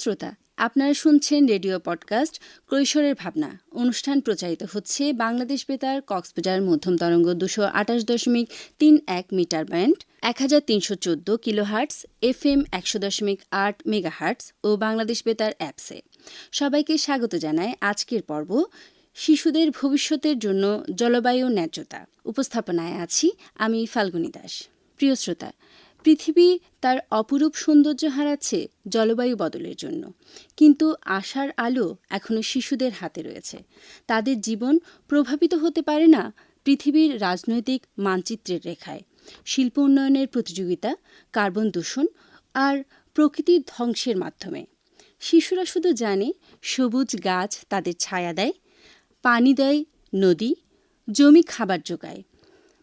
শ্রোতা, আপনারা শুনছেন রেডিও পডকাস্ট কৈশোরের ভাবনা। অনুষ্ঠান প্রচারিত হচ্ছে বাংলাদেশ বেতার কক্সবাজার মধ্যম তরঙ্গ দুশো আঠাশ দশমিক তিন এক মিটার ব্যান্ড, এক হাজার তিনশো চোদ্দ কিলোহার্টস এফ এম একশো দশমিক আট মেগাহার্টস ও বাংলাদেশ বেতার অ্যাপসে। সবাইকে স্বাগত জানায় আজকের পর্ব শিশুদের ভবিষ্যতের জন্য জলবায়ু ন্যায্যতা। উপস্থাপনায় আছি আমি ফাল্গুনী দাস। প্রিয় শ্রোতা পৃথিবী তার অপরূপ সৌন্দর্য হারাচ্ছে জলবায়ু বদলের জন্য। কিন্তু আশার আলো এখনও শিশুদের হাতে রয়েছে। তাদের জীবন প্রভাবিত হতে পারে না পৃথিবীর রাজনৈতিক মানচিত্রের রেখায়। শিল্প উন্নয়নের প্রতিযোগিতা, কার্বন দূষণ আর প্রকৃতির ধ্বংসের মাধ্যমে। শিশুরা শুধু জানে সবুজ গাছ তাদের ছায়া দেয়, পানি দেয় নদী, জমি খাবার যোগায়,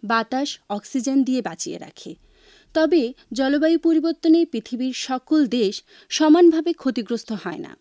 বাতাস অক্সিজেন দিয়ে বাঁচিয়ে রাখে তবে জলবায়ু পরিবর্তনে পৃথিবীর সকল দেশ সমানভাবে ক্ষতিগ্রস্ত হয় না।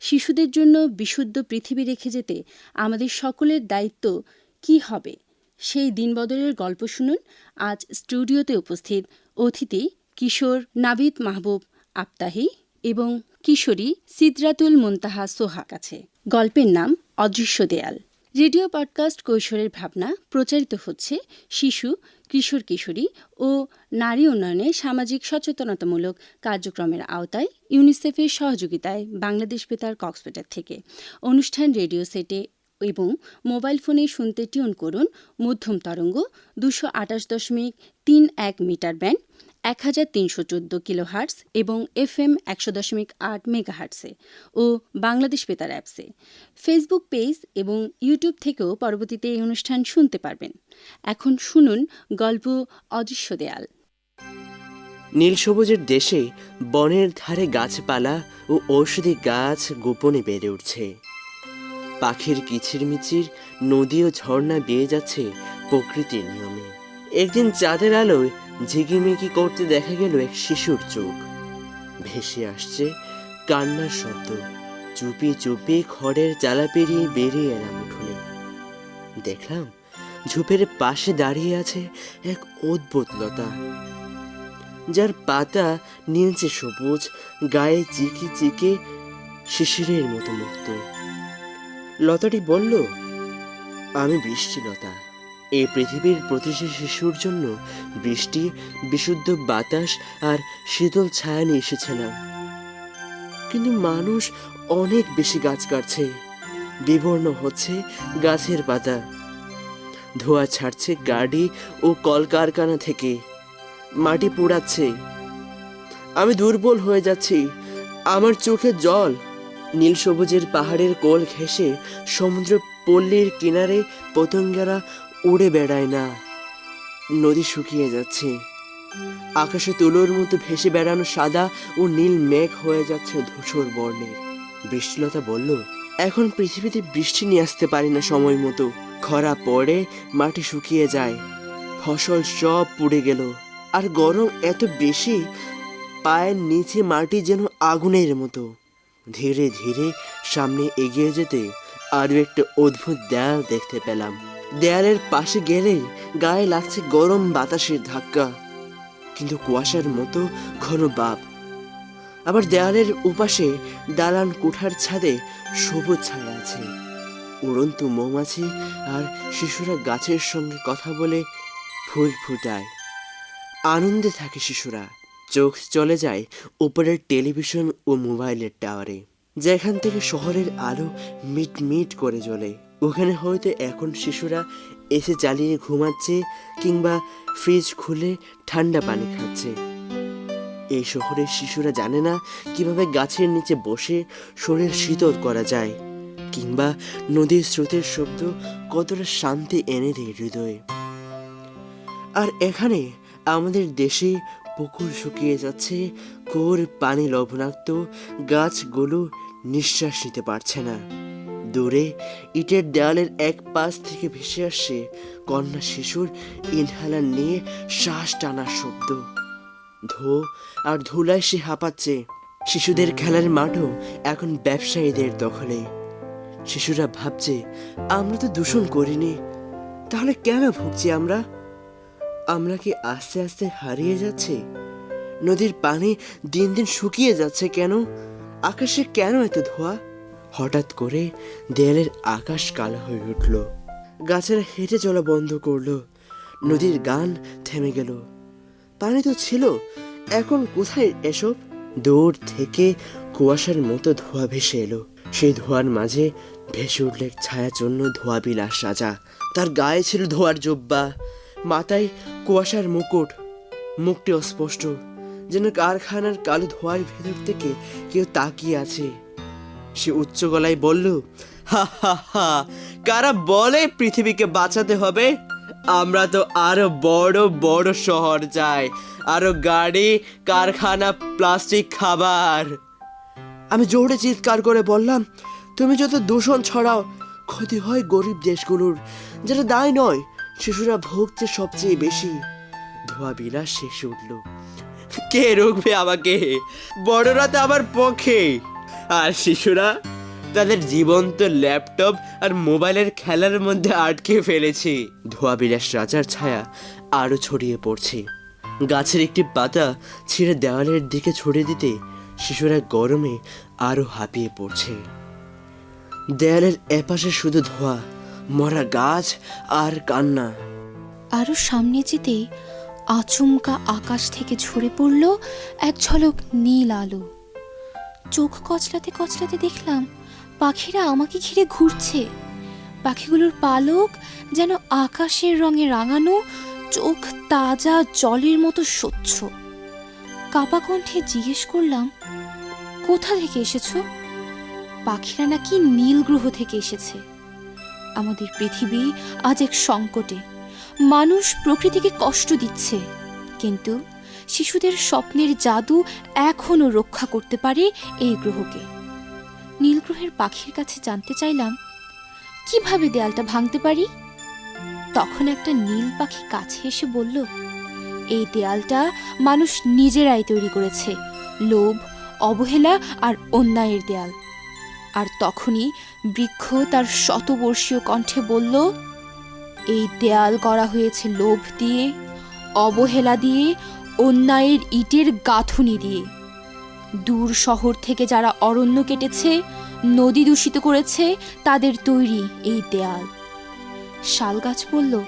শিশুদের জন্য বিশুদ্ধ পৃথিবী রেখে যেতে আমাদের সকলের দায়িত্ব কি হবে? সেই দিনবদলের গল্প শুনুন। আজ স্টুডিওতে উপস্থিত অতিথি কিশোর নাবিদ মাহবুব আপ্তাহি এবং কিশোরী সিদ্রাতুল মুনতাহা সোহা কাছে। গল্পের নাম অদৃশ্য দেয়াল। রেডিও পডকাস্ট কৈশোরের ভাবনা প্রচারিত হচ্ছে শিশু, কিশোর কিশোরী ও নারী উন্নয়নে সামাজিক সচেতনতামূলক কার্যক্রমের আওতায় ইউনিসেফের সহযোগিতায় বাংলাদেশ বেতার কক্সবাজার থেকে। অনুষ্ঠান রেডিও সেটে এবং মোবাইল ফোনে শুনতে টিউন করুন মধ্যম তরঙ্গ দুশো আটাশ দশমিক তিন এক মিটার ব্যান্ড। এক হাজার তিনশো চোদ্দ কিলোহার্টস এবং এফ এম একশো দশমিক আট মেগাহার্টসে ও বাংলাদেশ বেতার অ্যাপসে। ফেসবুক পেজ এবং ইউটিউব থেকেও পরবর্তীতে এই অনুষ্ঠান শুনতে পারবেন। এখন শুনুন গল্প অদৃশ্য দেয়াল। নীল সবুজের দেশে বনের ধারে গাছপালা ও ঔষধি গাছ গোপনে বেড়ে উঠছে। পাখির কিচিরমিচির নদী ও ঝর্ণা বেয়ে যাচ্ছে প্রকৃতির নিয়মে। একদিন চাঁদের আলোয় ঝিকিমিকি করতে দেখা গেল এক শিশুর চোখ। ভেসে আসছে কান্নার শব্দ। চুপি চুপি খড়ের চালা পেরিয়ে বেরিয়ে এলাম উঠোনে। দেখলাম ঝোপের পাশে দাঁড়িয়ে আছে এক অদ্ভুত লতা। যার পাতা নীলচে সবুজ, গায়ে চিকি চিকে শিশিরের মতো মুক্ত। লতাটি বলল, আমি বৃষ্টি লতা। এই পৃথিবীর প্রতিটি শিশুর জন্য বৃষ্টি, বিশুদ্ধ বাতাস আর শীতল ছায়া নিয়ে এসেছে না। কিন্তু মানুষ অনেক বেশি গাছ কাটছে। বিবর্ণ হচ্ছে গাছের পাতা। ধোয়া ছাড়ছে গাড়ি ও কলকারখানা থেকে। মাটি পোড়াচ্ছে। আমি দুর্বল হয়ে যাচ্ছি। আমার চোখে জল। নীল সবুজের পাহাড়ের কোল ঘেঁষে সমুদ্র পল্লীর কিনারে পতঙ্গেরা উড়ে বেড়ায় না। নদী শুকিয়ে যাচ্ছে। আকাশে তুলোর মতো ভেসে বেড়ানো সাদা ও নীল মেঘ হয়ে যাচ্ছে ধূসর বর্ণের। বৃষ্টিলতা বলল, এখন পৃথিবীতে বৃষ্টি নিয়ে আসতে পারি না সময় মতো। খরা পড়ে, মাটি শুকিয়ে যায়। ফসল সব পুড়ে গেল। আর গরম এত বেশি, পায়ের নিচে মাটি যেন আগুনের মতো। ধীরে ধীরে সামনে এগিয়ে যেতে আরও একটা অদ্ভুত দেয়াল দেখতে পেলাম। দেয়ালের পাশে গেলেই গায়ে লাগছে গরম বাতাসের ধাক্কা। কিন্তু কুয়াশার মতো ঘন বাপ। আবার দেয়ালের উপাশে দালান কোঠার ছাদে সবুজ ছায়া আছে। উড়ন্ত মৌমাছি আর শিশুরা গাছের সঙ্গে কথা বলে ফুল ফুটায়। আনন্দে থাকে শিশুরা। চোখ চলে যায় উপরের টেলিভিশন ও মোবাইলের টাওয়ারে। যেখান থেকে শহরের আলো মিট মিট করে জ্বলে। ওখানে হয়তো এখন শিশুরা এসে চালিয়ে ঘুমাচ্ছে কিংবা ফ্রিজ খুলে ঠান্ডা পানি খাচ্ছে। এই শহরের শিশুরা জানে না কীভাবে গাছের নিচে বসে শরীর শীতল করা যায় কিংবা নদীর স্রোতের শব্দ কতটা শান্তি এনে দেয় হৃদয়ে। আর এখানে আমাদের দেশে পুকুর শুকিয়ে যাচ্ছে, কোর পানি লবণাক্ত, গাছগুলো নিঃশ্বাস নিতে পারছে না। দূরে ইটের দেওয়ালের এক পাশ থেকে ভেসে আসছে কন্যা শিশুর ইনহেলার নিয়ে শ্বাস টানার শব্দ। ধো, আর ধুলায় সে হাঁপাচ্ছে। শিশুদের খেলার মাঠও এখন ব্যবসায়ীদের দখলে। শিশুরা ভাবছে, আমরা তো দূষণ করিনি, তাহলে কেন ভুগছি আমরা? আমরা কি আস্তে আস্তে হারিয়ে যাচ্ছে? নদীর পানি দিন দিন শুকিয়ে যাচ্ছে কেন? আকাশে কেন এত ধোয়া? হঠাৎ করে দেয়ালের আকাশ কালো হয়ে উঠল। গাছেরা হেঁটে চলা বন্ধ করল। নদীর গান থেমে গেল। পানি তো ছিল। এখন কোথায় এসব? দূর থেকে কুয়াশার মতো ধোঁয়া ভেসে এলো। সেই ধোঁয়ার মাঝে ভেসে উঠল এক জন্য ধোঁয়া বিলাস রাজা। তার গায়ে ছিল ধোয়ার জব্বা। মাথায় কুয়াশার মুকুট। মুখটি অস্পষ্ট। যেন কারখানার কালো ধোঁয়ার ভেতর থেকে কেউ তাকিয়ে আছে। সে উচ্চ গলায় বলল, হা হা হা, কারা বলে পৃথিবীকে বাঁচাতে হবে? আমরা তো আরও বড় বড় শহর যাই আরও গাড়ি, কারখানা, প্লাস্টিক, খাবার। আমি জোরে চিৎকার করে বললাম, তুমি যত দূষণ ছড়াও, ক্ষতি হয় গরিব দেশগুলোর, যেটা দায় নয়, শিশুরা ভুগছে সবচেয়ে বেশি। ধোয়া বিলাস শেষ উঠল, কে রুখবে আমাকে? বড়রা তো আমার পক্ষে। আর শিশুরা তাদের জীবন্ত ল্যাপটপ আর মোবাইলের খেলার মধ্যে আটকে ফেলেছে। ধোয়া বিলাস রাজার ছায়া আরও ছড়িয়ে পড়ছে। গাছের একটি পাতা ছিঁড়ে দেওয়ালের দিকে ছড়িয়ে দিতে শিশুরা গরমে আরও হাঁপিয়ে পড়ছে। দেয়ালের এপাশে শুধু ধোয়া, মরা গাছ আর কান্না। আরও সামনে যেতেই আচমকা আকাশ থেকে ঝরে পড়ল এক ঝলক নীল আলো। চোখ কচলাতে কচলাতে দেখলাম, পাখিরা আমাকে ঘিরে ঘুরছে। পাখিগুলোর পালক যেন আকাশের রঙে রাঙানো, চোখ তাজা, জলের মতো স্বচ্ছ। কাপা কণ্ঠে জিজ্ঞেস করলাম, কোথা থেকে এসেছ? পাখিরা নাকি নীল গ্রহ থেকে এসেছে। আমাদের পৃথিবী আজ এক সংকটে। মানুষ প্রকৃতিকে কষ্ট দিচ্ছে, কিন্তু শিশুদের স্বপ্নের জাদু এখনও রক্ষা করতে পারে এই গ্রহকে। নীলগ্রহের পাখির কাছে জানতে চাইলাম, কীভাবে দেয়ালটা ভাঙতে পারি? তখন একটা নীল পাখি কাছে এসে বলল, এই দেয়ালটা মানুষ নিজেরাই তৈরি করেছে, লোভ, অবহেলা আর অন্যায়ের দেয়াল। আর তখনই বৃক্ষ তার শতবর্ষীয় কণ্ঠে বলল, এই দেয়াল করা হয়েছে লোভ দিয়ে, অবহেলা দিয়ে অন্যায়ের ইটের গাঁথুনি দিয়ে। দূর শহর থেকে যারা অরণ্য কেটেছে, নদী দূষিত করেছে, তাদের তৈরি এই দেয়াল। শালগাছ বলল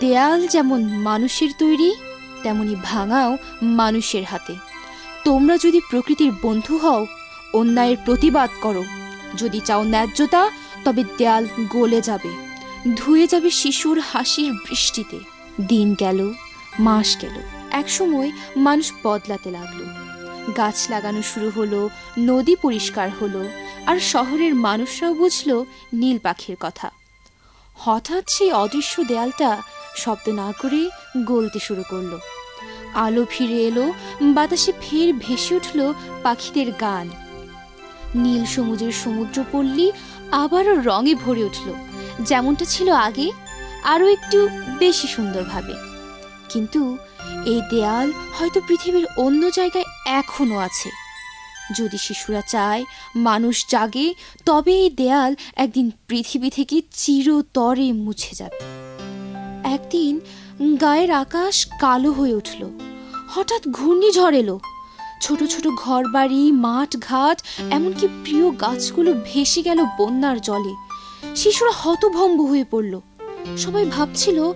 দেয়াল যেমন মানুষের তৈরি, তেমনি ভাঙাও মানুষের হাতে। তোমরা যদি প্রকৃতির বন্ধু হও, অন্যায়ের প্রতিবাদ করো। যদি চাও ন্যায্যতা, তবে দেয়াল গলে যাবে। ধুয়ে যাবে শিশুর হাসির বৃষ্টিতে। দিন গেল, মাস গেল। একসময় মানুষ বদলাতে লাগল। গাছ লাগানো শুরু হলো, নদী পরিষ্কার হলো, আর শহরের মানুষরাও বুঝলো নীল পাখির কথা। হঠাৎ সেই অদৃশ্য দেয়ালটা শব্দ না করে গলতে শুরু করল। আলো ফিরে এলো, বাতাসে ফের ভেসে উঠল পাখিদের গান। নীল সমুদ্রের সমুদ্রপল্লী আবারও রঙে ভরে উঠল, যেমনটা ছিল আগে, আরও একটু বেশি সুন্দরভাবে। কিন্তু এই দেয়াল হয়তো পৃথিবীর অন্য জায়গায় এখনও আছে। যদি শিশুরা চায় মানুষ জাগে, তবে এই দেয়াল একদিন পৃথিবী থেকে চিরতরে মুছে যাবে। একদিন গায়ের আকাশ কালো হয়ে উঠল। হঠাৎ ঘূর্ণিঝড় এলো। ছোট ছোট ঘরবাড়ি মাঠ ঘাট এমনকি প্রিয় গাছগুলো ভেসে গেল বন্যার জলে। শিশুরা হতভম্ব হয়ে পড়ল। সবাই ভাবছিল,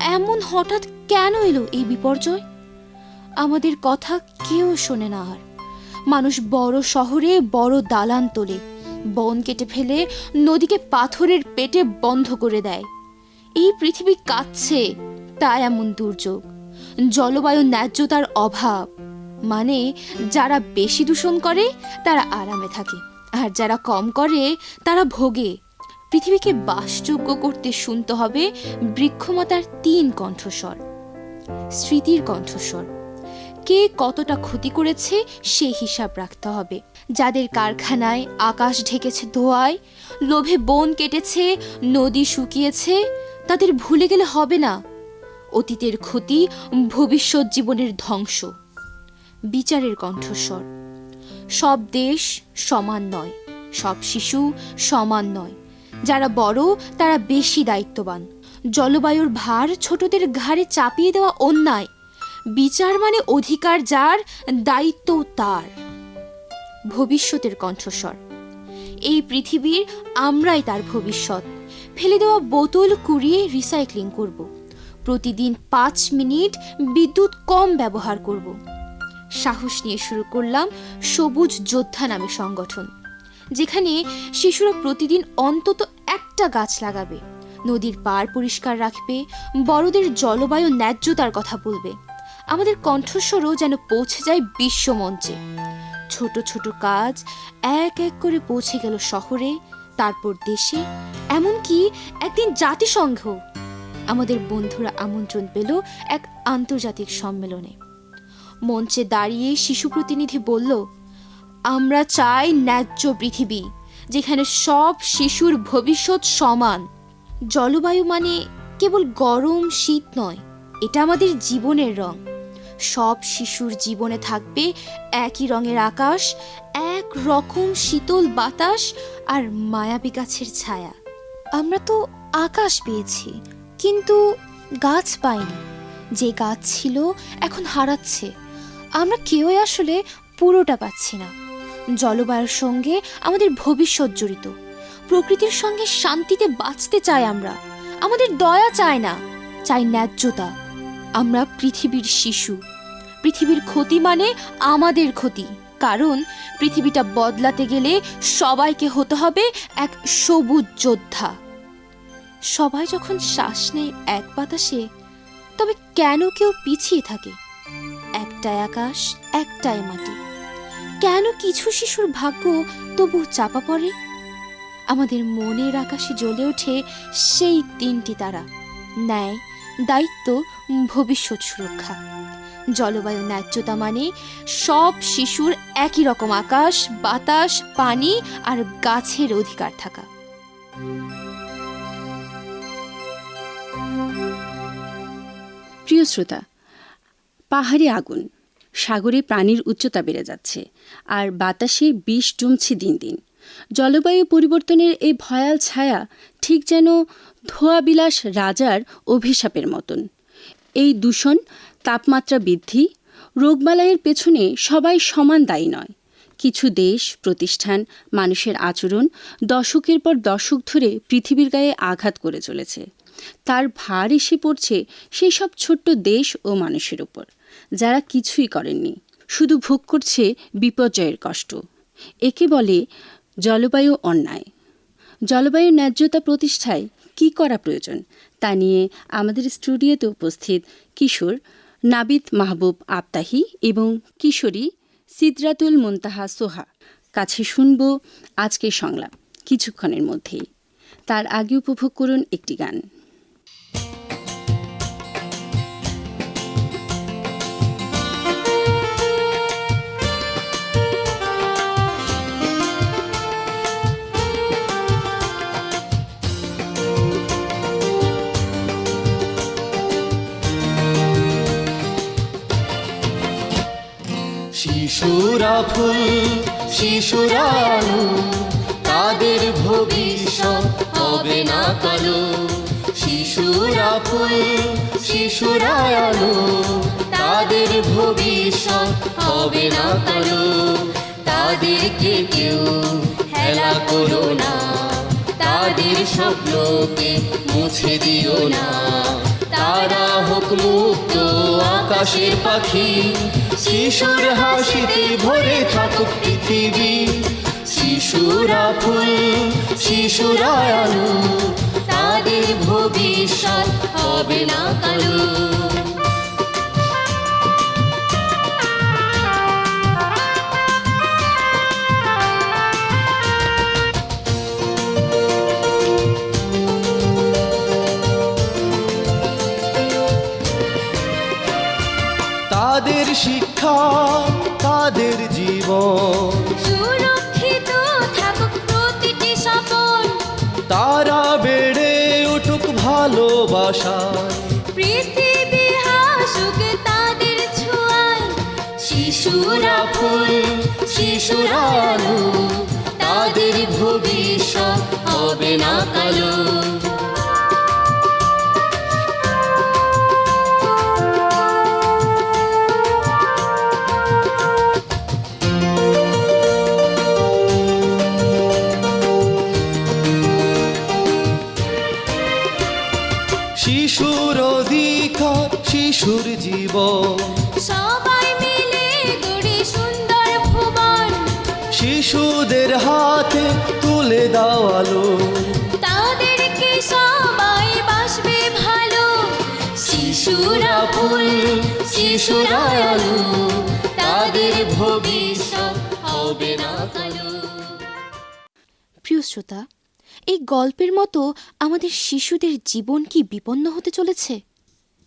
এমন হঠাৎ কেন এলো এই বিপর্যয়? আমাদের কথা কেউ শোনে না আর। মানুষ বড় শহরে, বড় দালান তোলে, বন কেটে ফেলে, নদীকে পাথরের পেটে বন্ধ করে দেয়। এই পৃথিবী কাঁদছে তা এমন দুর্যোগ। জলবায়ু ন্যায্যতার অভাব। মানে যারা বেশি দূষণ করে, তারা আরামে থাকে। আর যারা কম করে, তারা ভোগে। পৃথিবীকে বাসযোগ্য করতে শুনতে হবে বৃক্ষমাতার তিন কণ্ঠস্বর। স্মৃতির কণ্ঠস্বর। কে কতটা ক্ষতি করেছে সে হিসাব রাখতে হবে। যাদের কারখানায় আকাশ ঢেকেছে ধোয়ায়, লোভে বন কেটেছে, নদী শুকিয়েছে, তাদের ভুলে গেলে হবে না। অতীতের ক্ষতি ভবিষ্যৎ জীবনের ধ্বংস। বিচারের কণ্ঠস্বর। সব দেশ সমান নয়, সব শিশু সমান নয়। যারা বড়, তারা বেশি দায়িত্ববান। জলবায়ুর ভার ছোটদের ঘাড়ে চাপিয়ে দেওয়া অন্যায়। বিচার মানে অধিকার যার দায়িত্ব তার। ভবিষ্যতের কণ্ঠস্বর। এই পৃথিবীর আমরাই তার ভবিষ্যৎ। ফেলে দেওয়া বোতল কুড়িয়ে রিসাইক্লিং করব। প্রতিদিন পাঁচ মিনিট বিদ্যুৎ কম ব্যবহার করব। সাহস নিয়ে শুরু করলাম সবুজ যোদ্ধা নামে সংগঠন, যেখানে শিশুরা প্রতিদিন অন্তত একটা গাছ লাগাবে। নদীর পাড় পরিষ্কার রাখবে, বড়দের জলবায়ু ন্যায্যতার কথা বলবে। আমাদের কণ্ঠস্বরও যেন পৌঁছে যায় বিশ্বমঞ্চে। ছোট ছোট কাজ এক এক করে পৌঁছে গেল শহরে, তারপর দেশে, এমনকি একদিন জাতিসংঘ আমাদের বন্ধুরা আমন্ত্রণ পেল এক আন্তর্জাতিক সম্মেলনে। মঞ্চে দাঁড়িয়ে শিশু প্রতিনিধি বলল, আমরা চাই ন্যায্য পৃথিবী, যেখানে সব শিশুর ভবিষ্যৎ সমান। জলবায়ু মানে কেবল গরম, শীত নয়, এটা আমাদের জীবনের রং। সব শিশুর জীবনে থাকবে একই রঙের আকাশ, এক রকম শীতল বাতাস আর মায়াবী গাছের ছায়া। আমরা তো আকাশ পেয়েছি, কিন্তু গাছ পাইনি। যে গাছ ছিল এখন হারাচ্ছে। আমরা কেউই আসলে পুরোটা পাচ্ছি না। জলবায়ুর সঙ্গে আমাদের ভবিষ্যৎ জড়িত। প্রকৃতির সঙ্গে শান্তিতে বাঁচতে চাই আমরা। আমাদের দয়া চায় না চাই ন্যায্যতা। আমরা পৃথিবীর শিশু। পৃথিবীর ক্ষতি মানে আমাদের ক্ষতি। কারণ পৃথিবীটা বদলাতে গেলে সবাইকে হতে হবে এক সবুজ যোদ্ধা। সবাই যখন শ্বাস নেয় এক বাতাসে, তবে কেন কেউ পিছিয়ে থাকে? একটাই আকাশ, একটাই মাটি। কেন কিছু শিশুর ভাগ্য তবু চাপা পড়ে? আমাদের মনের আকাশে জ্বলে ওঠে সেই তিনটি তারা। ন্যায়, দায়িত্ব, ভবিষ্যৎ সুরক্ষা। জলবায়ু ন্যায্যতা মানে সব শিশুর একই রকম আকাশ, বাতাস, পানি আর গাছের অধিকার থাকা। প্রিয় শ্রোতা, পাহাড়ি আগুন। সাগরে প্রাণীর উচ্চতা বেড়ে যাচ্ছে, আর বাতাসে বিষ জমছে দিন দিন। জলবায়ু পরিবর্তনের এই ভয়াল ছায়া ঠিক যেন ধোয়াবিলাস রাজার অভিশাপের মতন। এই দূষণ, তাপমাত্রা বৃদ্ধি, রোগবালাইয়ের পেছনে সবাই সমান দায়ী নয়। কিছু দেশ, প্রতিষ্ঠান, মানুষের আচরণ দশকের পর দশক ধরে পৃথিবীর গায়ে আঘাত করে চলেছে। তার ভার এসে পড়ছে সেই সব ছোট্ট দেশ ও মানুষের উপর, যারা কিছুই করেননি। শুধু ভোগ করছে বিপর্যয়ের কষ্ট। একে বলে জলবায়ু অন্যায়। জলবায়ু ন্যায্যতা প্রতিষ্ঠায় কি করা প্রয়োজন, তা নিয়ে আমাদের স্টুডিওতে উপস্থিত কিশোর নাবিদ মাহবুব আবতাহি এবং কিশোরী সিদ্রাতুল মুনতাহা সোহা। কাছে শুনব আজকের সংলাপ, কিছুক্ষণের মধ্যেই। তার আগে উপভোগ করুন একটি গান। শিশুরা আলো তাদের ভবিষ্যৎ হবে না কালো। শিশুরা ফুল, শিশুরা তাদের ভবিষ্যৎ হবে না কালো। তাদেরকে কেউ হেলা করো না, তাদের স্বপ্নকে মুছে দিও না। তারা হোক মুক্ত আকাশের পাখি, শিশুর হাসিতে ভরে থাকুক পৃথিবী। শিশুরা ফুল, শিশুরা আলো, তাদের ভবিষ্যৎ হবে না কালো। শিক্ষা তাদের জীবন। সুরক্ষিত থাকুক প্রতিটি স্বপন। তারা বেড়ে উঠুক ভালোবাসায়। পৃথিবী হাসুক তাদের ছোঁয়ায়। শিশুরা ফুল শিশুরা আলো তাদের ভবিষ্যৎ হবে না কালো। শিশুর জীবন। সবাই মিলে গড়ে সুন্দর ভুবন। শিশুদের হাতে তুলে দাও আলো। তাদেরকে সবাই বাসবে ভালো। শিশুরা ফুল শিশুরা আলো। তাদের ভবিষ্যৎ হবে না কালো। প্রিয় শ্রোতা এই গল্পের মতো আমাদের শিশুদের জীবন কি বিপন্ন হতে চলেছে?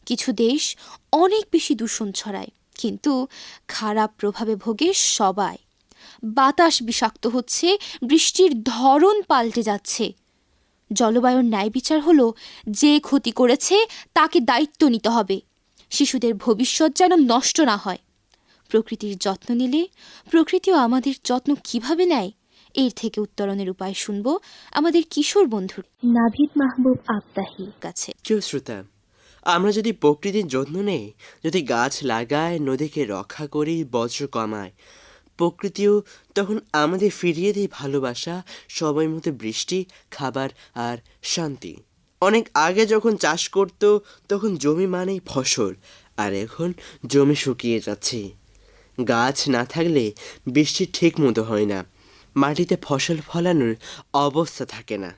কিছু দেশ অনেক বেশি দূষণ ছড়ায়, কিন্তু খারাপ প্রভাবে ভোগে সবাই। বাতাস বিষাক্ত হচ্ছে, বৃষ্টির ধরন পাল্টে যাচ্ছে। জলবায়ুর ন্যায় বিচার হলো, যে ক্ষতি করেছে তাকে দায়িত্ব নিতে হবে। শিশুদের ভবিষ্যৎ যেন নষ্ট না হয়। প্রকৃতির যত্ন নিলে, প্রকৃতিও আমাদের যত্ন কীভাবে নেয় এর থেকে উত্তরণের উপায় শুনব আমাদের কিশোর বন্ধুর নাভিদ মাহবুব আবতাহি কাছে। প্রিয় শ্রোতা আমরা যদি প্রকৃতির যত্ন নেই যদি গাছ লাগায় নদীকে রক্ষা করি বজ্র কমায় প্রকৃতিও তখন আমাদের ফিরিয়ে দেয় ভালোবাসা সময় মতো বৃষ্টি খাবার আর শান্তি। অনেক আগে যখন চাষ করতো তখন জমি মানেই ফসল আর এখন জমি শুকিয়ে যাচ্ছে। গাছ না থাকলে বৃষ্টি ঠিক মতো হয় না। মাটিতে ফসল ফলানোর অবস্থা থাকে না।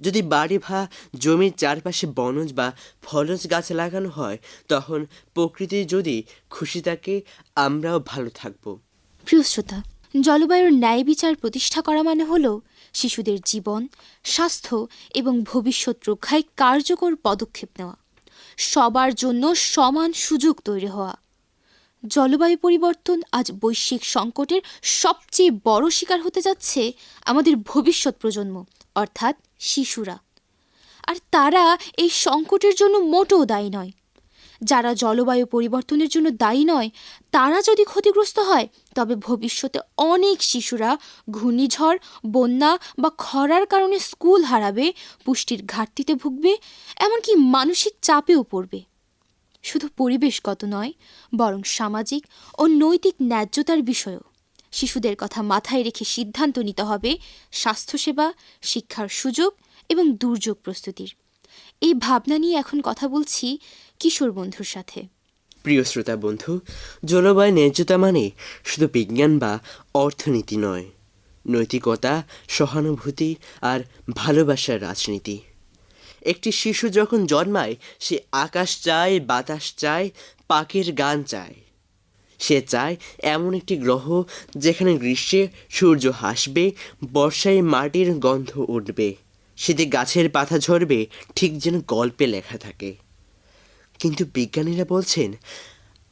যদি বাড়ি ভা জমির চারপাশে বনজ বা ফলজ গাছ লাগানো হয়, তখন প্রকৃতি যদি খুশি থাকে, আমরাও ভালো থাকব। প্রিয় শ্রোতা, জলবায়ুর ন্যায় বিচার প্রতিষ্ঠা করা মানে হল শিশুদের জীবন, স্বাস্থ্য এবং ভবিষ্যৎ রক্ষায় কার্যকর পদক্ষেপ নেওয়া। সবার জন্য সমান সুযোগ তৈরি হওয়া। জলবায়ু পরিবর্তন আজ বৈশ্বিক সংকটের সবচেয়ে বড় শিকার হতে যাচ্ছে আমাদের ভবিষ্যৎ প্রজন্ম, অর্থাৎ শিশুরা। আর তারা এই সংকটের জন্য মোটেও দায়ী নয়। যারা জলবায়ু পরিবর্তনের জন্য দায়ী নয়, তারা যদি ক্ষতিগ্রস্ত হয়, তবে ভবিষ্যতে অনেক শিশুরা ঘূর্ণিঝড়, বন্যা বা খরার কারণে স্কুল হারাবে, পুষ্টির ঘাটতিতে ভুগবে, এমনকি মানসিক চাপেও পড়বে। শুধু পরিবেশগত নয়, বরং সামাজিক ও নৈতিক ন্যায্যতার বিষয়েও। শিশুদের কথা মাথায় রেখে সিদ্ধান্ত নিতে হবে স্বাস্থ্যসেবা, শিক্ষার সুযোগ এবং দুর্যোগ প্রস্তুতির। এই ভাবনা নিয়ে এখন কথা বলছি কিশোর বন্ধুর সাথে। প্রিয় শ্রোতা বন্ধু, জলবায়ু ন্যায্যতা মানে শুধু বিজ্ঞান বা অর্থনীতি নয়। নৈতিকতা, সহানুভূতি আর ভালোবাসার রাজনীতি। একটি শিশু যখন জন্মায়, সে আকাশ চায়, বাতাস চায়, পাখির গান চায়। সে চায় এমন একটি গ্রহ যেখানে গ্রীষ্মে সূর্য হাসবে, বর্ষায় মাটির গন্ধ উঠবে। শীতে গাছের পাতা ঝরবে, ঠিক যেন গল্পে লেখা থাকে। কিন্তু বিজ্ঞানীরা বলছেন,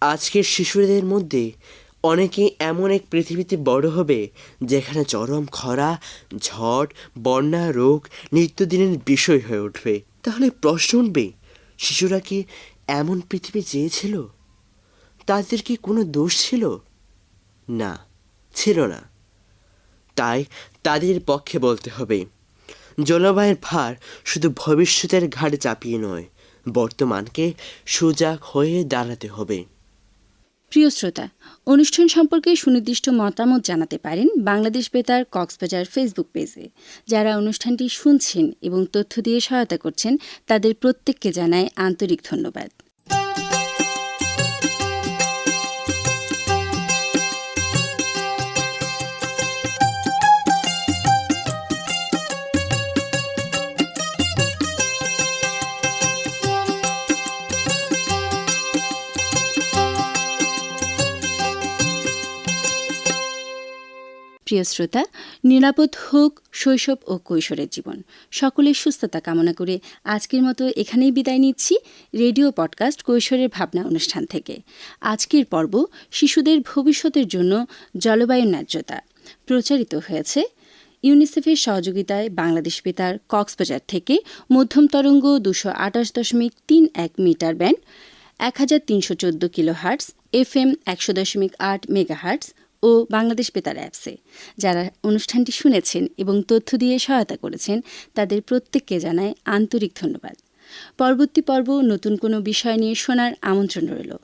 আজকের শিশুদের মধ্যে অনেকে এমন এক পৃথিবীতে বড় হবে, যেখানে চরম খরা, ঝড়, বন্যা, রোগ নিত্যদিনের বিষয় হয়ে উঠবে। তাহলে প্রশ্ন উঠবে, শিশুরা কি এমন পৃথিবী চেয়েছিল? তাদের কি কোনো দোষ ছিল? না ছিল না। তাই তাদের পক্ষে বলতে হবে, জলবায়ুর ভার শুধু ভবিষ্যতের ঘাড়ে চাপিয়ে নয়, বর্তমানকে সুজাগ হয়ে দাঁড়াতে হবে। প্রিয় শ্রোতা, অনুষ্ঠান সম্পর্কে সুনির্দিষ্ট মতামত জানাতে পারেন বাংলাদেশ বেতার কক্সবাজার ফেসবুক পেজে। যারা অনুষ্ঠানটি শুনছেন এবং তথ্য দিয়ে সহায়তা করছেন, তাদের প্রত্যেককে জানায় আন্তরিক ধন্যবাদ। প্রিয় শ্রোতা, নিরাপদ হোক, শৈশব ও কৈশোরের জীবন। সকলের সুস্থতা কামনা করে আজকের মতো এখানেই বিদায় নিচ্ছি রেডিও পডকাস্ট কৈশোরের ভাবনা অনুষ্ঠান থেকে। আজকের পর্ব শিশুদের ভবিষ্যতের জন্য জলবায়ু ন্যায্যতা। প্রচারিত হয়েছে ইউনিসেফের সহযোগিতায় বাংলাদেশ বেতার কক্সবাজার থেকে মধ্যম তরঙ্গ দুশো আটাশ দশমিক তিন এক মিটার ব্যান্ড, এক হাজার তিনশো চোদ্দ কিলো হার্টস এফ এম একশো দশমিক আট মেগা হার্টস ও বাংলাদেশ বেতার অ্যাপসে। যারা অনুষ্ঠানটি শুনেছেন এবং তথ্য দিয়ে সহায়তা করেছেন, তাদের প্রত্যেককে জানায় আন্তরিক ধন্যবাদ। পরবর্তী পর্ব নতুন কোনো বিষয় নিয়ে শোনার আমন্ত্রণ রইল।